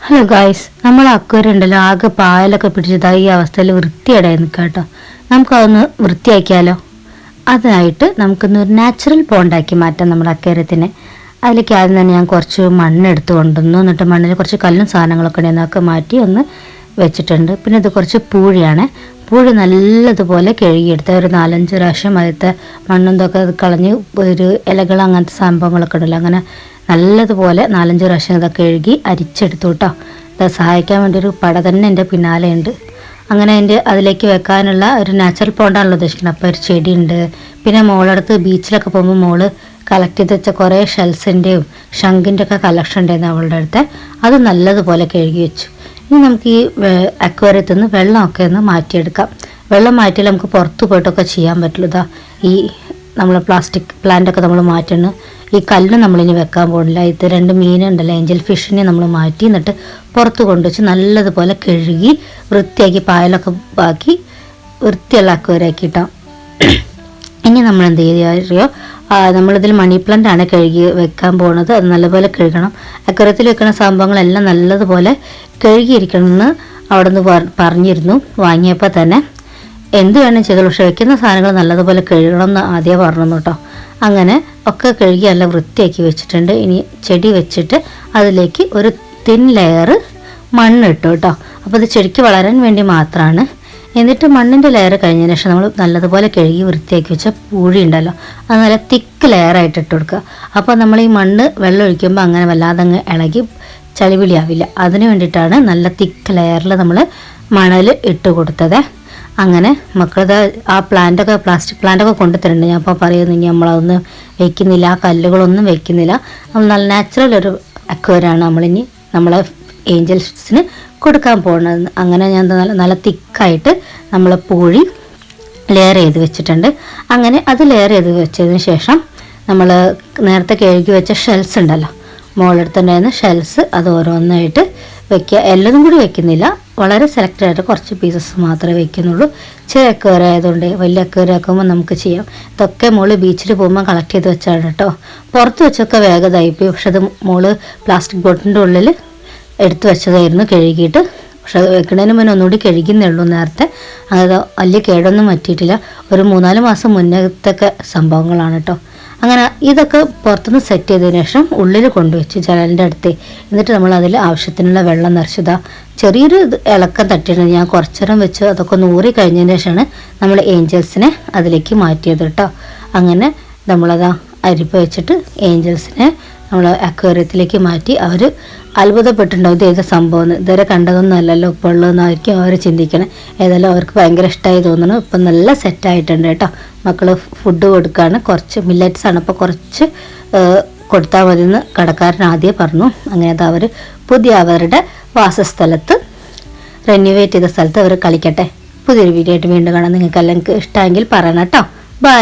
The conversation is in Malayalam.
ഹലോ ഗായ്സ് നമ്മൾ അക്വരുണ്ടല്ലോ ആകെ പായലൊക്കെ പിടിച്ചതാ ഈ അവസ്ഥയിൽ വൃത്തിയടായി നിൽക്കുക കേട്ടോ. നമുക്കതൊന്ന് വൃത്തിയാക്കിയാലോ? അതിനായിട്ട് നമുക്കൊന്ന് ഒരു നാച്ചുറൽ പോണ്ടാക്കി മാറ്റാം നമ്മുടെ അക്വേരത്തിനെ അതിലേക്ക് ആദ്യം തന്നെ ഞാൻ കുറച്ച് മണ്ണ് എടുത്തു കൊണ്ടുവന്നു. എന്നിട്ട് മണ്ണിൽ കുറച്ച് കല്ലും സാധനങ്ങളൊക്കെ ഉണ്ടായിരുന്നു അതൊക്കെ മാറ്റി ഒന്ന് വെച്ചിട്ടുണ്ട്. പിന്നെ ഇത് കുറച്ച് പൂഴിയാണ്. പൂഴി നല്ലതുപോലെ കഴുകിയെടുത്ത ഒരു നാലഞ്ച് പ്രാവശ്യം അതിലത്തെ മണ്ണും ഇതൊക്കെ കളഞ്ഞ് ഒരു ഇലകൾ അങ്ങനത്തെ സംഭവങ്ങളൊക്കെ ഉണ്ടല്ലോ അങ്ങനെ നല്ലതുപോലെ നാലഞ്ച് പ്രാവശ്യം ഇതൊക്കെ കഴുകി അരിച്ചെടുത്തു കേട്ടോ. ഇത് സഹായിക്കാൻ വേണ്ടി ഒരു പട തന്നെ എന്റെ പിന്നാലെ ഉണ്ട് അങ്ങനെ എന്റെ അതിലേക്ക് വെക്കാനുള്ള ഒരു നാച്ചുറൽ പോണ്ടാണല്ലോ ഉദ്ദേശിക്കുന്നത്. അപ്പോൾ ഒരു ചെടിയുണ്ട്. പിന്നെ മോളടുത്ത് ബീച്ചിലൊക്കെ പോകുമ്പോൾ മോൾ കളക്ട് ചെയ്ത് വെച്ച കുറേ ഷെൽസിന്റെയും ശംഖിന്റെ ഒക്കെ കളക്ഷൻ ഉണ്ടായിരുന്നു അവളുടെ അടുത്ത്. അത് നല്ലതുപോലെ കഴുകി വെച്ചു. ഇനി നമുക്ക് ഈ അക്വേറിയത്തിൽ നിന്ന് വെള്ളമൊക്കെ ഒന്ന് മാറ്റിയെടുക്കാം. വെള്ളം മാറ്റിയാൽ നമുക്ക് പുറത്ത് പോയിട്ടൊക്കെ ചെയ്യാൻ പറ്റില്ല ഇതാ ഈ നമ്മൾ പ്ലാസ്റ്റിക് പ്ലാന്റൊക്കെ നമ്മൾ മാറ്റണം. ഈ കല്ല് നമ്മളിനി വെക്കാൻ പോകുന്നില്ല ഇത് രണ്ട് മീനുണ്ടല്ലോ ഏഞ്ചൽ ഫിഷിനെ നമ്മൾ മാറ്റി എന്നിട്ട് പുറത്ത് കൊണ്ടുവച്ച് നല്ലതുപോലെ കഴുകി വൃത്തിയാക്കി പായലൊക്കെ ബാക്കി വൃത്തിയുള്ള അക്വേറിയാക്കിയിട്ടാം ഇനി നമ്മൾ എന്ത് ചെയ്യുക അറിയോ? ആ, നമ്മളിതിൽ മണി പ്ലാന്റ് ആണ് കഴുകി വെക്കാൻ പോകുന്നത് അത് നല്ലപോലെ കഴുകണം. അക്വരത്തിൽ വെക്കുന്ന സംഭവങ്ങളെല്ലാം നല്ലതുപോലെ കഴുകിയിരിക്കണമെന്ന് അവിടെ നിന്ന് പറഞ്ഞിരുന്നു. വാങ്ങിയപ്പോൾ തന്നെ എന്ത് വേണം ചെയ്തോളൂ. പക്ഷെ വെക്കുന്ന സാധനങ്ങൾ നല്ലതുപോലെ കഴുകണം എന്ന് ആദ്യം പറഞ്ഞു കേട്ടോ. അങ്ങനെ ഒക്കെ കഴുകി നല്ല വൃത്തിയാക്കി വെച്ചിട്ടുണ്ട്. ഇനി ചെടി വെച്ചിട്ട് അതിലേക്ക് ഒരു തിൻ ലെയർ മണ്ണിട്ടു കേട്ടോ. അപ്പോൾ ഇത് ചെടിക്ക് വളരാൻ വേണ്ടി മാത്രമാണ് എന്നിട്ട് മണ്ണിന്റെ ലെയർ കഴിഞ്ഞതിന് ശേഷം നമ്മൾ നല്ലതുപോലെ കഴുകി വൃത്തിയാക്കി വെച്ച പൂഴി ഉണ്ടല്ലോ. അത് നല്ല തിക്ക് ലെയറായിട്ട് ഇട്ട് കൊടുക്കുക. അപ്പോൾ നമ്മൾ ഈ മണ്ണ് വെള്ളം ഒഴിക്കുമ്പോൾ അങ്ങനെ വല്ലാതെ അങ്ങ് ഇളകി ചളിപിളിയാവില്ല അതിന് വേണ്ടിയിട്ടാണ് നല്ല തിക്ക് ലെയറിൽ നമ്മൾ മണൽ ഇട്ട് കൊടുത്തത്. അങ്ങനെ മക്കളത് ആ പ്ലാന്റൊക്കെ പ്ലാസ്റ്റിക് പ്ലാന്റൊക്കെ കൊണ്ടുതരുന്നുണ്ട് ഞാൻ അപ്പോൾ പറയുന്നു ഇനി നമ്മളതൊന്നും വെക്കുന്നില്ല ആ കല്ലുകളൊന്നും വെക്കുന്നില്ല. നമ്മൾ നല്ല നാച്ചുറൽ ഒരു അക്വയറാണ് നമ്മളിനി നമ്മളെ ഏഞ്ചൽസിന് കൊടുക്കാൻ പോകുന്നത് അങ്ങനെ ഞാൻ നല്ല നല്ല തിക്കായിട്ട് നമ്മൾ പൂഴി ലെയർ ചെയ്ത് വെച്ചിട്ടുണ്ട്. അങ്ങനെ അത് ലെയർ ചെയ്ത് വെച്ചതിന് ശേഷം നമ്മൾ നേരത്തെ കഴുകി വെച്ച ഷെൽസ് ഉണ്ടല്ലോ മുകളെടുത്തുണ്ടായിരുന്ന ഷെൽസ് അത് ഓരോന്നായിട്ട് വെക്കുക. എല്ലതും കൂടി വെക്കുന്നില്ല. വളരെ സെലക്റ്റഡ് ആയിട്ട് കുറച്ച് പീസസ് മാത്രമേ വെക്കുന്നുള്ളൂ. ചെറിയ അക്കുവരെ ആയതുകൊണ്ട് വലിയ അക്കുവരെ ആക്കുമ്പോൾ നമുക്ക് ചെയ്യാം. ഇതൊക്കെ മോൾ ബീച്ചിൽ പോകുമ്പോൾ കളക്ട് ചെയ്ത് വെച്ചാണ് കേട്ടോ. പുറത്ത് വെച്ചൊക്കെ വേഗതായിപ്പോയി പക്ഷെ അത് മോൾ പ്ലാസ്റ്റിക് ബോട്ടിന്റെ ഉള്ളിൽ എടുത്തു വെച്ചതായിരുന്നു കഴുകിയിട്ട്. പക്ഷെ വെക്കുന്നതിന് മുന്നേ ഒന്നുകൂടി കഴുകുന്നേ ഉള്ളൂ നേരത്തെ. അത് വലിയ കേടൊന്നും പറ്റിയിട്ടില്ല. ഒരു മൂന്നാൽ മാസം മുന്നത്തൊക്കെ സംഭവങ്ങളാണ് കേട്ടോ. അങ്ങനെ ഇതൊക്കെ പുറത്തുനിന്ന് സെറ്റ് ചെയ്തതിന് ശേഷം ഉള്ളിൽ കൊണ്ടുവച്ച് ജനലിന്റെ അടുത്ത്. എന്നിട്ട് നമ്മൾ അതിൽ ആവശ്യത്തിനുള്ള വെള്ളം നിറച്ചതാ ചെറിയൊരു ഇളക്കം തട്ടിയിട്ടുണ്ട്. ഞാൻ കുറച്ചേരം വെച്ച് അതൊക്കെ നൂറി കഴിഞ്ഞതിന് ശേഷമാണ് നമ്മൾ ഏഞ്ചൽസിനെ അതിലേക്ക് മാറ്റിയത് കേട്ടോ. അങ്ങനെ നമ്മളതാ അരിപ്പ് വെച്ചിട്ട് ഏഞ്ചൽസിനെ നമ്മൾ അക്വേറിയത്തിലേക്ക് മാറ്റി അവർ അത്ഭുതപ്പെട്ടിട്ടുണ്ടാവും. ഇത് ഏത് സംഭവം ഇതുവരെ കണ്ടതൊന്നും അല്ലല്ലോ ഇപ്പോൾ ഉള്ളതെന്നായിരിക്കും അവർ ചിന്തിക്കണേ. ഏതായാലും അവർക്ക് ഭയങ്കര ഇഷ്ടമായി തോന്നുന്നു ഇപ്പം നല്ല സെറ്റായിട്ടുണ്ട് കേട്ടോ. മക്കൾ ഫുഡ് കൊടുക്കുകയാണ് കുറച്ച് മില്ലറ്റ്സ് ആണ്. അപ്പോൾ കുറച്ച് കൊടുത്താൽ മതി എന്ന് കടക്കാരൻ ആദ്യം പറഞ്ഞു. അങ്ങനെ അത് അവർ പുതിയ അവരുടെ വാസസ്ഥലത്ത് റെന്യൂവേറ്റ് ചെയ്ത സ്ഥലത്ത് അവർ കളിക്കട്ടെ. പുതിയൊരു വീഡിയോ ആയിട്ട് വീണ്ടും കാണാം. നിങ്ങൾക്ക് എല്ലാം ഇഷ്ടമെങ്കിൽ പറയണം കേട്ടോ. ബൈ